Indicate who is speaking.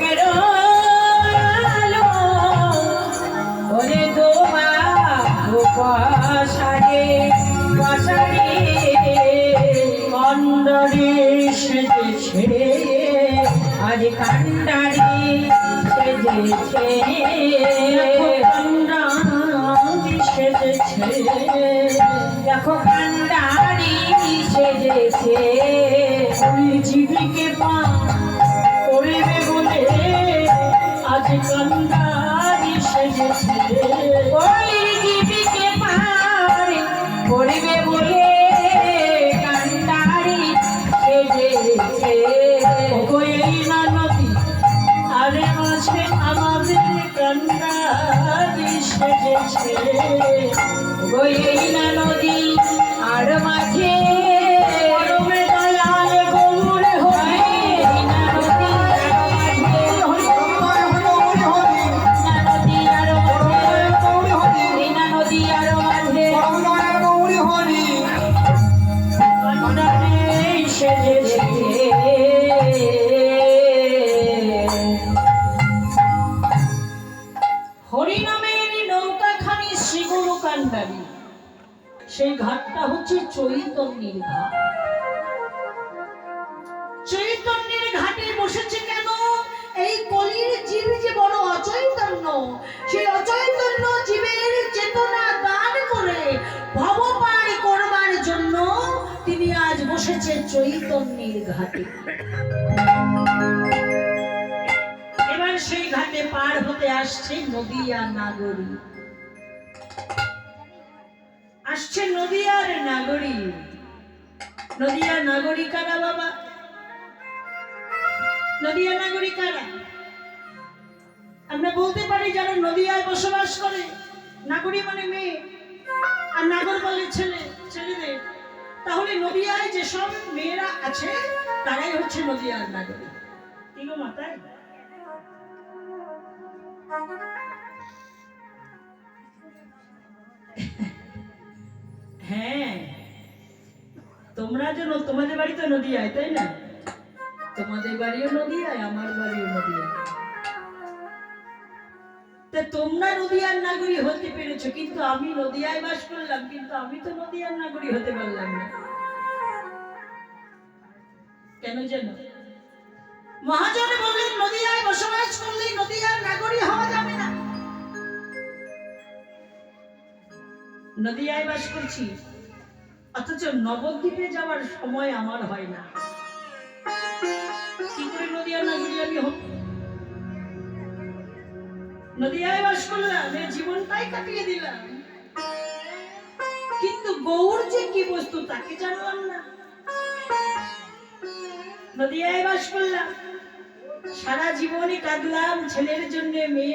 Speaker 1: কেরো ওরে দোমা উপাসারে পাসারে
Speaker 2: কন্দরে সেজেছে
Speaker 1: আজ কান্ডারি সেজেছে
Speaker 2: কন্দাজি সেজেছে।
Speaker 1: দেখো কান্ডারি সেজেছে।
Speaker 2: ওই জীবিকে পা করবে বলে আজ কন্দাজি সেজেছে।
Speaker 1: ওই জীবিকে পার করিবে বলে কান্ডারি সেজেছে।
Speaker 2: ওই না নদী, আরে মাঝে আমাদের কন্দাজি সেজেছে।
Speaker 1: ওই না নদী
Speaker 2: হরিনামের নৌকাখানি শ্রীগুরু কান্ডারি সেই ঘাটটা হচ্ছে চৈতন্যের ঘাট। চৈতন্যের ঘাটে বসেছে কেন? এই কলির জীব যে বড় অচৈতন্য, সেই অচৈতন্য জীবের চেতনা দান করে ভবপার করবার জন্য তিনি আজ বসেছে চৈতন্যের ঘাটে। সেই ঘাটে পার হতে আসছে নদিয়া নাগরী। আসছে নদিয়ার নাগরী। নদিয়া নাগরী কারা বাবা? নদিয়া নাগরী কারা? আমরা বলতে পারি যারা নদিয়ায় বসবাস করে, নাগরী মানে মেয়ে, আর নাগর বলে ছেলে, ছেলেদের। তাহলে নদিয়ায় যেসব মেয়েরা আছে, তারাই হচ্ছে নদিয়ার নাগরী। তিনো মাতায় হ্যাঁ। তোমরা যেন তোমাদের বাড়ি তো নদিয়ায় তাই না? তোমাদের বাড়িও নদিয়ায় আমার বাড়িও নদিয়ায় তা তোমরা নদিয়ার নাগরী হতে পেরেছ, কিন্তু আমি নদিয়ায় বাস করলাম, কিন্তু আমি তো নদিয়ার নাগরী হতে পারলাম না। কেন যেন মহাজন বললেন নদিয়ায় বসবাস করলেই নদিয়ার নাগরী নদিয়ায় বাস করছি। অথচ নবদ্বীপে যাওয়ার সময় আমার হয় না। কি করে নদিয়ার নাগরী আমি হব? নদিয়ায় বাস করলাম, এ জীবনটাই কাটিয়ে দিলাম। কিন্তু গৌর যে কি বস্তু তাকে জানলাম না। নদিয়ায় বাস করলাম, সারা জীবনে কাঁদলাম ছেলের জন্য মেয়ে